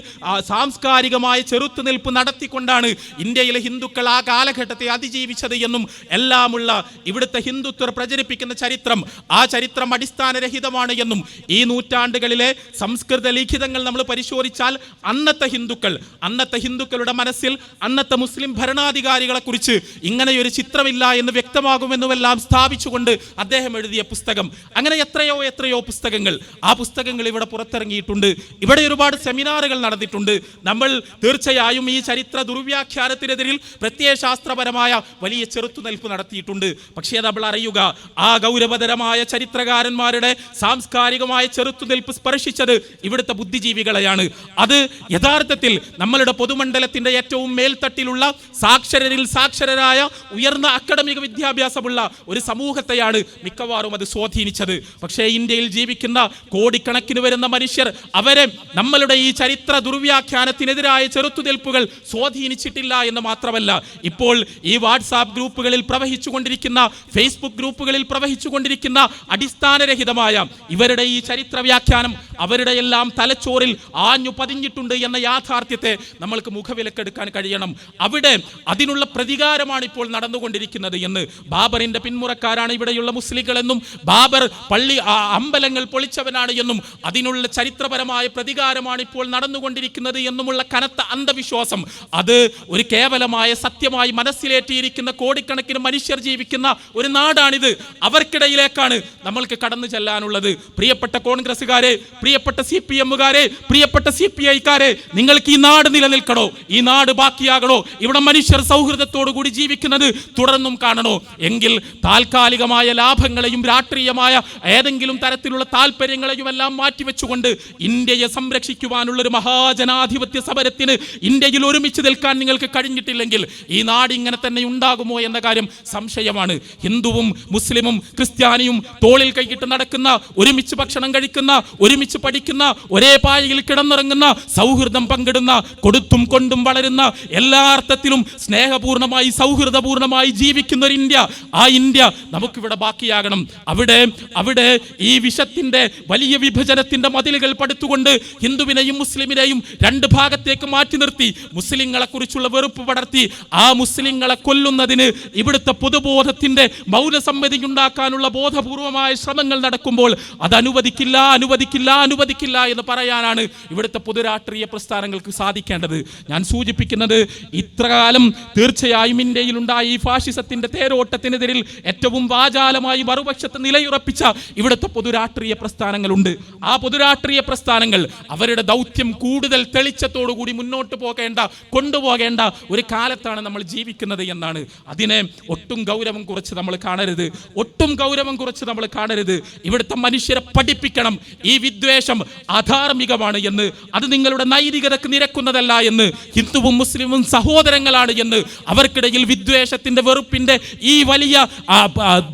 സാംസ്കാരികമായ ചെറുത്തുനിൽപ്പ് നടത്തിക്കൊണ്ടാണ് ഇന്ത്യയിലെ ഹിന്ദുക്കൾ ആ കാലഘട്ടത്തെ അതിജീവിച്ചത് എന്നും എല്ലാമുള്ള ഇവിടുത്തെ ഹിന്ദുത്വർ പ്രചരിപ്പിക്കുന്ന ചരിത്രം ആ ചരിത്രം അടിസ്ഥാനരഹിതമാണ് എന്നും ഈ നൂറ്റാണ്ടുകളിലെ സംസ്കൃത ലിഖിതങ്ങൾ നമ്മൾ പരിശോധിച്ചാൽ അന്നത്തെ ഹിന്ദുക്കൾ അന്നത്തെ ഹിന്ദുക്കളുടെ മനസ്സിൽ അന്നത്തെ മുസ്ലിം ഭരണാധികാരികളെ കുറിച്ച് ഇങ്ങനെയൊരു ചിത്രമില്ല എന്ന് വ്യക്തമാകുമെന്നുമെല്ലാം സ്ഥാപിച്ചുകൊണ്ട് അദ്ദേഹം എഴുതിയ പുസ്തകം. അങ്ങനെ എത്രയോ എത്രയോ പുസ്തകങ്ങൾ. ആ പുസ്തകങ്ങൾ ഇവിടെ പുറത്തിറങ്ങിയിട്ടുണ്ട്. ഇവിടെ ഒരുപാട് സെമിനാറുകൾ നടന്നിട്ടുണ്ട്. നമ്മൾ തീർച്ചയായും ഈ ചരിത്ര ദുർവ്യാഖ്യാനത്തിനെതിരിൽ പ്രത്യയശാസ്ത്രപരമായ വലിയ ചെറുത്തുനിൽപ്പ് നടത്തിയിട്ടുണ്ട്. പക്ഷേ നമ്മൾ അറിയുക ആ ഗൗരവതരമായ ചരിത്രകാരന്മാരുടെ സാംസ്കാരികമായ ചെറുത്തുനിൽപ്പ് സ്പർശിച്ചത് ഇവിടുത്തെ ബുദ്ധിജീവികളെയാണ്. അത് യഥാർത്ഥത്തിൽ നമ്മളുടെ പൊതുമണ്ഡലത്തിന്റെ ഏറ്റവും മേൽത്തട്ടിലുള്ള സാക്ഷരരിൽ സാക്ഷരരായ ഉയർന്ന അക്കാഡമിക വിദ്യാഭ്യാസമുള്ള ഒരു സമൂഹത്തെയാണ് മിക്കവാറും അത് സ്വാധീനിച്ചത്. പക്ഷേ ഇന്ത്യയിൽ ജീവിക്കുന്ന കോടിക്കണക്കിന് വരുന്ന മനുഷ്യർ അവരെ നമ്മളുടെ ഈ ചരിത്ര ദുർവ്യാഖ്യാനത്തിനെതിരായ ചെറുത്തുനിൽപ്പുകൾ സ്വാധീനിച്ചിട്ടില്ല എന്ന് മാത്രമല്ല ഇപ്പോൾ ഈ വാട്സാപ്പ് ഗ്രൂപ്പുകളിൽ പ്രവഹിച്ചുകൊണ്ടിരിക്കുന്ന ഫേസ്ബുക്ക് ഗ്രൂപ്പുകളിൽ പ്രവഹിച്ചുകൊണ്ടിരിക്കുന്ന അടിസ്ഥാനരഹിതമായ ഇവരുടെ ഈ ചരിത്ര വ്യാഖ്യാനം അവരുടെ എല്ലാം തലച്ചോറിൽ ആഞ്ഞു പതിഞ്ഞിട്ടുണ്ട് എന്ന യാഥാർത്ഥ്യത്തെ നമ്മൾക്ക് മുഖവിലക്കെടുക്കാൻ കഴിയണം. അവിടെ അതിനുള്ള പ്രതികാരമാണ് ഇപ്പോൾ നടന്നുകൊണ്ടിരിക്കുന്നത് എന്ന് ബാബറിന്റെ പിന്മുറക്കാരാണ് ഇവിടെയുള്ള മുസ്ലിങ്ങളെന്നും ബാബർ പള്ളി അമ്പലങ്ങൾ പൊളിച്ചവനാണ് എന്നും അതിനുള്ള ചരിത്രപരമായ പ്രതികാരമാണ് ഇപ്പോൾ നടന്നുകൊണ്ടിരിക്കുന്നത് എന്നുമുള്ള കനത്ത അന്ധവിശ്വാസം. അത് ഒരു കേവലമായ സത്യമായി മനസ്സിലേറ്റിയിരിക്കുന്ന കോടിക്കണക്കിന് മനുഷ്യർ ജീവിക്കുന്ന ഒരു നാടാണിത്. അവർക്കിടയിലേക്കാണ് നമ്മൾക്ക് കടന്നു ചെല്ലാനുള്ളത്. പ്രിയപ്പെട്ട കോൺഗ്രസ്സുകാരെ പ്രിയപ്പെട്ട സി പി എമ്മുകാരെ ഐക്കാരെ പ്രിയപ്പെട്ട സി പി ഐക്കാരെ നിങ്ങൾക്ക് ഈ നാട് നിലനിൽക്കണോ? ഈ നാട് ബാക്കിയാകണോ? ഇവിടെ മനുഷ്യർ സൗഹൃദത്തോടു കൂടി ജീവിക്കുന്നത് തുടർന്നും കാണണോ? എങ്കിൽ താൽക്കാലികമായ ലാഭങ്ങളെയും രാഷ്ട്രീയമായ ഏതെങ്കിലും തരത്തിലുള്ള താല്പര്യങ്ങളെയും എല്ലാം മാറ്റിവെച്ചുകൊണ്ട് ഇന്ത്യയെ സംരക്ഷിക്കുവാനുള്ള ഒരു മഹാജനാധിപത്യ സമരത്തിന് ഇന്ത്യയിൽ ഒരുമിച്ച് നിൽക്കാൻ നിങ്ങൾക്ക് കഴിഞ്ഞിട്ടില്ലെങ്കിൽ ഈ നാട് ഇങ്ങനെ തന്നെ ഉണ്ടാകുമോ എന്ന കാര്യം സംശയമാണ്. ഹിന്ദുവും മുസ്ലിമും ക്രിസ്ത്യാനിയും തോളിൽ കൈയിട്ട് നടക്കുന്ന ഒരുമിച്ച് ഭക്ഷണം കഴിക്കുന്ന ഒരുമിച്ച് പഠിക്കുന്ന ഒരേ പായയിൽ കിടന്നിറങ്ങുന്ന സൗഹൃദം പങ്കിടുന്ന കൊടുത്തും കൊണ്ടും വളരുന്ന എല്ലാ അർത്ഥത്തിലും സ്നേഹപൂർണമായി സൗഹൃദപൂർണമായി ജീവിക്കുന്ന ഒരു ഇന്ത്യ. ആ ഇന്ത്യ നമുക്കിവിടെ ബാക്കിയാകണം. അവിടെ അവിടെ ഈ വിഷത്തിന്റെ വലിയ വിഭജനത്തിന്റെ മതിലുകൾ പടുത്തുകൊണ്ട് ഹിന്ദുവിനെയും മുസ്ലിമിനെയും രണ്ട് ഭാഗത്തേക്ക് മാറ്റി നിർത്തി മുസ്ലിങ്ങളെ കുറിച്ചുള്ള വെറുപ്പ് പടർത്തി ആ മുസ്ലിങ്ങളെ കൊല്ലുന്നതിന് ഇവിടുത്തെ പൊതുബോധത്തിന്റെ മൗനസമ്മതി ഉണ്ടാക്കാനുള്ള ബോധപൂർവമായ ശ്രമങ്ങൾ നടക്കുമ്പോൾ അത് അനുവദിക്കില്ല അനുവദിക്കില്ല അനുവദിക്കില്ല എന്ന് പറയാനാണ് ഇവിടുത്തെ പൊതുരാഷ്ട്രീയ പ്രസ്ഥാനങ്ങൾക്ക് സാധിക്കേണ്ടത്. ഞാൻ സൂചിപ്പിക്കുന്നത് ഇത്രകാലം തീർച്ചയായും ഇന്ത്യയിൽ ഉണ്ടായ ഈ ഫാഷിസത്തിന്റെ തേരോട്ടത്തിനെതിരിൽ ഏറ്റവും വാചാലമായി മറുപക്ഷത്ത് നിലയുറപ്പിച്ച ഇവിടുത്തെ പൊതുരാഷ്ട്രീയ പ്രസ്ഥാനങ്ങളുണ്ട്. ആ പൊതുരാഷ്ട്രീയ പ്രസ്ഥാനങ്ങൾ അവരുടെ ദൗത്യം കൂടുതൽ തെളിച്ചത്തോടുകൂടി മുന്നോട്ട് പോകേണ്ട കൊണ്ടുപോകേണ്ട ഒരു കാലത്താണ് നമ്മൾ ജീവിക്കുന്നത് എന്നാണ്. അതിനെ ഒട്ടും ഗൗരവം കുറച്ച് നമ്മൾ കാണരുത്. ഒട്ടും ഗൗരവം കുറച്ച് നമ്മൾ കാണരുത്. ഇവിടുത്തെ മനുഷ്യരെ പഠിപ്പിക്കണം. ഈ വിദ്വേഷം അധാർമികമാണ് എന്ന് അത് നിങ്ങളുടെ നൈതികതക്ക് നിരക്കുന്നതല്ല എന്ന് ഹിന്ദുവും മുസ്ലിമും സഹോദരങ്ങളാണ് എന്ന് അവർക്കിടയിൽ വിദ്വേഷത്തിന്റെ വെറുപ്പിന്റെ ഈ വലിയ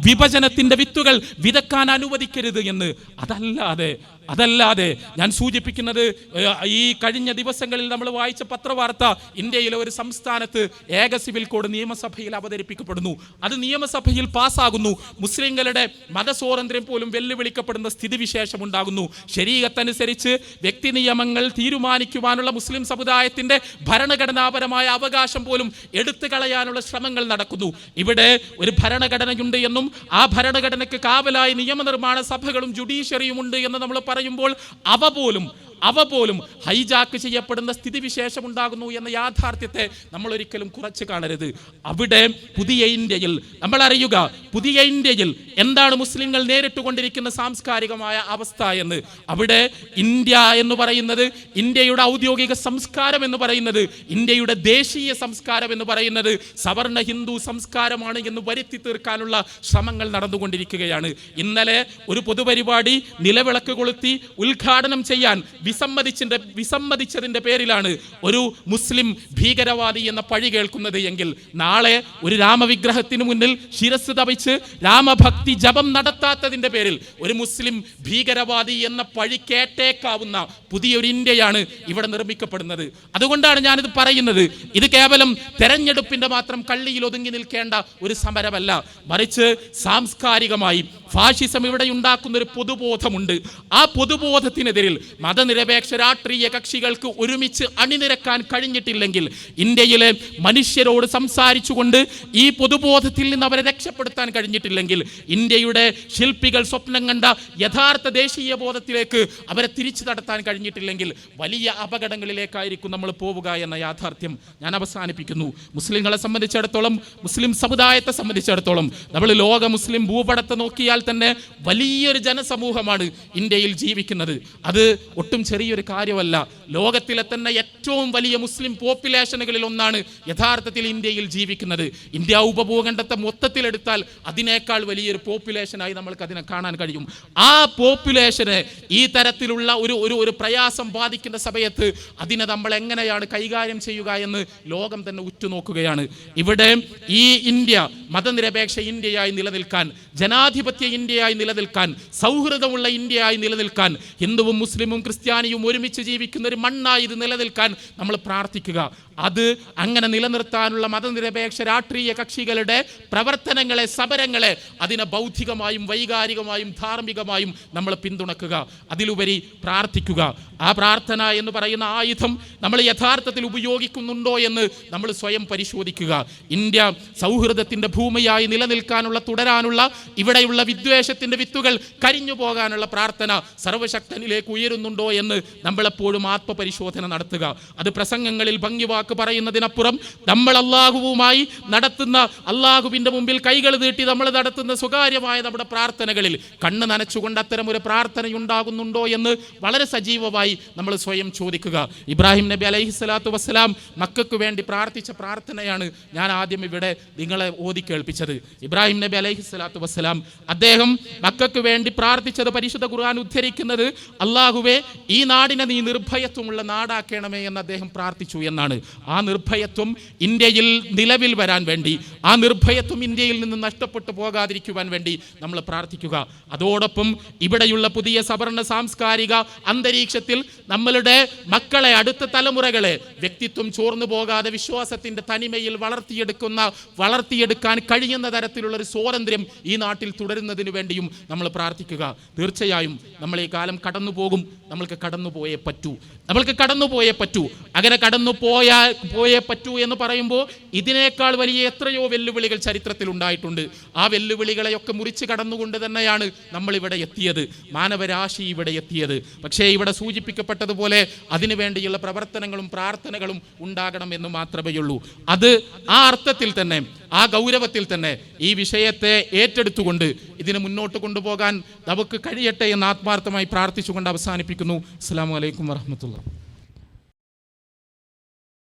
വിഭജനത്തിന്റെ വിത്തുകൾ വിതക്കാൻ അനുവദിക്കരുത് എന്ന്. അതല്ലാതെ അതല്ലാതെ ഞാൻ സൂചിപ്പിക്കുന്നത് ഈ കഴിഞ്ഞ ദിവസങ്ങളിൽ നമ്മൾ വായിച്ച പത്രവാർത്ത ഇന്ത്യയിലെ ഒരു സംസ്ഥാനത്ത് ഏക സിവിൽ കോഡ് നിയമസഭയിൽ അവതരിപ്പിക്കപ്പെടുന്നു. അത് നിയമസഭയിൽ പാസ്സാകുന്നു. മുസ്ലിങ്ങളുടെ മതസ്വാതന്ത്ര്യം പോലും വെല്ലുവിളിക്കപ്പെടുന്ന സ്ഥിതിവിശേഷം ഉണ്ടാകുന്നു. ശരീരത്തനുസരിച്ച് വ്യക്തി നിയമങ്ങൾ തീരുമാനിക്കുവാനുള്ള മുസ്ലിം സമുദായത്തിന്റെ ഭരണഘടനാപരമായ അവകാശം പോലും എടുത്തു കളയാനുള്ള ശ്രമങ്ങൾ നടക്കുന്നു. ഇവിടെ ഒരു ഭരണഘടനയുണ്ട് എന്നും ആ ഭരണഘടനയ്ക്ക് കാവലായി നിയമനിർമ്മാണ സഭകളും ജുഡീഷ്യറിയും ഉണ്ട് എന്ന് നമ്മൾ പറയുമ്പോൾ അവ പോലും അവ പോലും ഹൈജാക്ക് ചെയ്യപ്പെടുന്ന സ്ഥിതിവിശേഷം ഉണ്ടാകുന്നു എന്ന യാഥാർത്ഥ്യത്തെ നമ്മൾ ഒരിക്കലും കുറച്ച് കാണരുത്. അവിടെ പുതിയ ഇന്ത്യയിൽ നമ്മൾ അറിയുക പുതിയ ഇന്ത്യയിൽ എന്താണ് മുസ്ലിങ്ങൾ നേരിട്ടുകൊണ്ടിരിക്കുന്ന സാംസ്കാരികമായ അവസ്ഥ എന്ന്. അവിടെ ഇന്ത്യ എന്ന് പറയുന്നത് ഇന്ത്യയുടെ ഔദ്യോഗിക സംസ്കാരം എന്ന് പറയുന്നത് ഇന്ത്യയുടെ ദേശീയ സംസ്കാരം എന്ന് പറയുന്നത് സവർണ ഹിന്ദു സംസ്കാരമാണ് എന്ന് വരുത്തി തീർക്കാനുള്ള ശ്രമങ്ങൾ നടന്നുകൊണ്ടിരിക്കുകയാണ്. ഇന്നലെ ഒരു പൊതുപരിപാടി നിലവിളക്ക് കൊളുത്തി ഉദ്ഘാടനം ചെയ്യാൻ വിസമ്മതിച്ചിന്റെ വിസമ്മതിച്ചതിന്റെ പേരിലാണ് ഒരു മുസ്ലിം ഭീകരവാദി എന്ന പഴി കേൾക്കുന്നത് എങ്കിൽ നാളെ ഒരു രാമവിഗ്രഹത്തിന് മുന്നിൽ ശിരസ് തപിച്ച് രാമഭക്തി ജപം നടത്താത്തതിന്റെ പേരിൽ ഒരു മുസ്ലിം ഭീകരവാദി എന്ന പഴി കേട്ടേക്കാവുന്ന പുതിയൊരു ഇന്ത്യയാണ് ഇവിടെ നിർമ്മിക്കപ്പെടുന്നത്. അതുകൊണ്ടാണ് ഞാനിത് പറയുന്നത്. ഇത് കേവലം തെരഞ്ഞെടുപ്പിന്റെ മാത്രം കള്ളിയിൽ ഒതുങ്ങി നിൽക്കേണ്ട ഒരു സമരമല്ല. മറിച്ച് സാംസ്കാരികമായി ഫാഷിസം ഇവിടെ ഉണ്ടാക്കുന്ന ഒരു പൊതുബോധമുണ്ട്. ആ പൊതുബോധത്തിനെതിരിൽ മതനിരപേക്ഷ രാഷ്ട്രീയ കക്ഷികൾക്ക് ഒരുമിച്ച് അണിനിരക്കാൻ കഴിഞ്ഞിട്ടില്ലെങ്കിൽ ഇന്ത്യയിലെ മനുഷ്യരോട് സംസാരിച്ചുകൊണ്ട് ഈ പൊതുബോധത്തിൽ നിന്ന് അവരെ രക്ഷപ്പെടുത്താൻ കഴിഞ്ഞിട്ടില്ലെങ്കിൽ ഇന്ത്യയുടെ ശില്പികൾ സ്വപ്നം കണ്ട യഥാർത്ഥ ദേശീയ ബോധത്തിലേക്ക് അവരെ തിരിച്ചു നടത്താൻ കഴിഞ്ഞിട്ടില്ലെങ്കിൽ വലിയ അപകടങ്ങളിലേക്കായിരിക്കും നമ്മൾ പോവുക എന്ന യാഥാർത്ഥ്യം ഞാൻ അവസാനിപ്പിക്കുന്നു. മുസ്ലിങ്ങളെ സംബന്ധിച്ചിടത്തോളം മുസ്ലിം സമുദായത്തെ സംബന്ധിച്ചിടത്തോളം നമ്മൾ ലോക മുസ്ലിം ഭൂപടത്തെ നോക്കിയാൽ തന്നെ വലിയൊരു ജനസമൂഹമാണ് ഇന്ത്യയിൽ ജീവിക്കുന്നത്. അത് ഒട്ടും ചെറിയൊരു കാര്യമല്ല. ലോകത്തിലെ തന്നെ ഏറ്റവും വലിയ മുസ്ലിം പോപ്പുലേഷനുകളിൽ ഒന്നാണ് യഥാർത്ഥത്തിൽ ഇന്ത്യയിൽ ജീവിക്കുന്നത്. ഇന്ത്യ ഉപഭൂഖണ്ഡത്തെ മൊത്തത്തിലെടുത്താൽ അതിനേക്കാൾ വലിയൊരു പോപ്പുലേഷനായി നമ്മൾക്ക് അതിനെ കാണാൻ കഴിയും. ആ പോപ്പുലേഷന് ഈ തരത്തിലുള്ള ഒരു ഒരു ഒരു പ്രയാസം ബാധിക്കുന്ന സമയത്ത് അതിനെ നമ്മൾ എങ്ങനെയാണ് കൈകാര്യം ചെയ്യുക എന്ന് ലോകം തന്നെ ഉറ്റുനോക്കുകയാണ്. ഇവിടെ ഈ ഇന്ത്യ മതനിരപേക്ഷ ഇന്ത്യയായി നിലനിൽക്കാൻ ജനാധിപത്യ ഇന്ത്യയായി നിലനിൽക്കാൻ സൗഹൃദമുള്ള ഇന്ത്യയായി നിലനിൽക്കാൻ ഹിന്ദുവും മുസ്ലിമും ക്രിസ്ത്യാനിയും ഒരുമിച്ച് ജീവിക്കുന്ന ഒരു മണ്ണായി ഇത് നിലനിൽക്കാൻ നമ്മൾ പ്രാർത്ഥിക്കുക. അത് അങ്ങനെ നിലനിർത്താനുള്ള മതനിരപേക്ഷ രാഷ്ട്രീയ കക്ഷികളുടെ പ്രവർത്തനങ്ങളെ സമരങ്ങളെ അതിനെ ബൗദ്ധികമായും വൈകാരികമായും ധാർമ്മികമായും നമ്മൾ പിന്തുണക്കുക. അതിലുപരി പ്രാർത്ഥിക്കുക. ആ പ്രാർത്ഥന എന്ന് പറയുന്ന ആയുധം നമ്മൾ യഥാർത്ഥത്തിൽ ഉപയോഗിക്കുന്നുണ്ടോ എന്ന് നമ്മൾ സ്വയം പരിശോധിക്കുക. ഇന്ത്യ സൗഹൃദത്തിന്റെ ഭൂമിയായി നിലനിൽക്കാനുള്ള തുടരാനുള്ള ഇവിടെയുള്ള വിദ്വേഷത്തിന്റെ വിത്തുകൾ കരിഞ്ഞു പോകാനുള്ള പ്രാർത്ഥന സർവശക്തനിലേക്ക് ഉയരുന്നുണ്ടോ എന്ന് നമ്മളെപ്പോഴും ആത്മപരിശോധന നടത്തുക. അത് പ്രസംഗങ്ങളിൽ ഭംഗിവാ വാക്ക് പറയുന്നതിനപ്പുറം നമ്മൾ അള്ളാഹുവുമായി നടത്തുന്ന അള്ളാഹുവിന്റെ മുമ്പിൽ കൈകൾ നീട്ടി നമ്മൾ നടത്തുന്ന സ്വകാര്യമായ നമ്മുടെ പ്രാർത്ഥനകളിൽ കണ്ണ് നനച്ചുകൊണ്ട് അത്തരം ഒരു പ്രാർത്ഥനയുണ്ടാകുന്നുണ്ടോ എന്ന് വളരെ സജീവമായി നമ്മൾ സ്വയം ചോദിക്കുക. ഇബ്രാഹിം നബി അലൈഹി സ്വലാത്തു വസ്സലാം മക്കൾക്ക് വേണ്ടി പ്രാർത്ഥിച്ച പ്രാർത്ഥനയാണ് ഞാൻ ആദ്യം ഇവിടെ നിങ്ങളെ ഓതി കേൾപ്പിച്ചത്. ഇബ്രാഹിം നബി അലൈഹി സ്വലാത്തു വസ്സലാം അദ്ദേഹം മക്കൾക്ക് വേണ്ടി പ്രാർത്ഥിച്ചത് പരിശുദ്ധ ഖുർആൻ ഉദ്ധരിക്കുന്നത് അള്ളാഹുവെ ഈ നാടിനെ നീ നിർഭയത്വമുള്ള നാടാക്കണമേ എന്ന് അദ്ദേഹം പ്രാർത്ഥിച്ചു എന്നാണ്. ആ നിർഭയത്വം ഇന്ത്യയിൽ നിലവിൽ വരാൻ വേണ്ടി ആ നിർഭയത്വം ഇന്ത്യയിൽ നിന്ന് നഷ്ടപ്പെട്ടു പോകാതിരിക്കുവാൻ വേണ്ടി നമ്മൾ പ്രാർത്ഥിക്കുക. അതോടൊപ്പം ഇവിടെയുള്ള പുതിയ സവർണ സാംസ്കാരിക അന്തരീക്ഷത്തിൽ നമ്മളുടെ മക്കളെ അടുത്ത തലമുറകളെ വ്യക്തിത്വം ചോർന്നു പോകാതെ വിശ്വാസത്തിന്റെ തനിമയിൽ വളർത്തിയെടുക്കുന്ന വളർത്തിയെടുക്കാൻ കഴിയുന്ന തരത്തിലുള്ള ഒരു സ്വാതന്ത്ര്യം ഈ നാട്ടിൽ തുടരുന്നതിന് വേണ്ടിയും നമ്മൾ പ്രാർത്ഥിക്കുക. തീർച്ചയായും നമ്മൾ ഈ കാലം കടന്നു പോകും നമ്മൾക്ക് കടന്നു പോയേ പറ്റൂ. നമ്മൾക്ക് കടന്നു പോയേ പറ്റൂ. അങ്ങനെ കടന്നു പോയാ പോയേ പറ്റൂ എന്ന് പറയുമ്പോൾ ഇതിനേക്കാൾ വലിയ എത്രയോ വെല്ലുവിളികൾ ചരിത്രത്തിൽ ഉണ്ടായിട്ടുണ്ട്. ആ വെല്ലുവിളികളെയൊക്കെ മുറിച്ച് കടന്നുകൊണ്ട് തന്നെയാണ് നമ്മൾ ഇവിടെ എത്തിയത്. മാനവരാശി ഇവിടെ എത്തിയത്. പക്ഷേ ഇവിടെ സൂചിപ്പിക്കപ്പെട്ടതുപോലെ അതിനുവേണ്ടിയുള്ള പ്രവർത്തനങ്ങളും പ്രാർത്ഥനകളും ഉണ്ടാകണം എന്ന് മാത്രമേ ഉള്ളൂ. അത് ആ അർത്ഥത്തിൽ തന്നെ ആ ഗൗരവത്തിൽ തന്നെ ഈ വിഷയത്തെ ഏറ്റെടുത്തുകൊണ്ട് ഇതിനെ മുന്നോട്ട് കൊണ്ടുപോകാൻ നമുക്ക് കഴിയട്ടെ എന്ന് ആത്മാർത്ഥമായി പ്രാർത്ഥിച്ചുകൊണ്ട് അവസാനിപ്പിക്കുന്നു. അസ്സാം വലൈക്കും വറഹമത്തുള്ള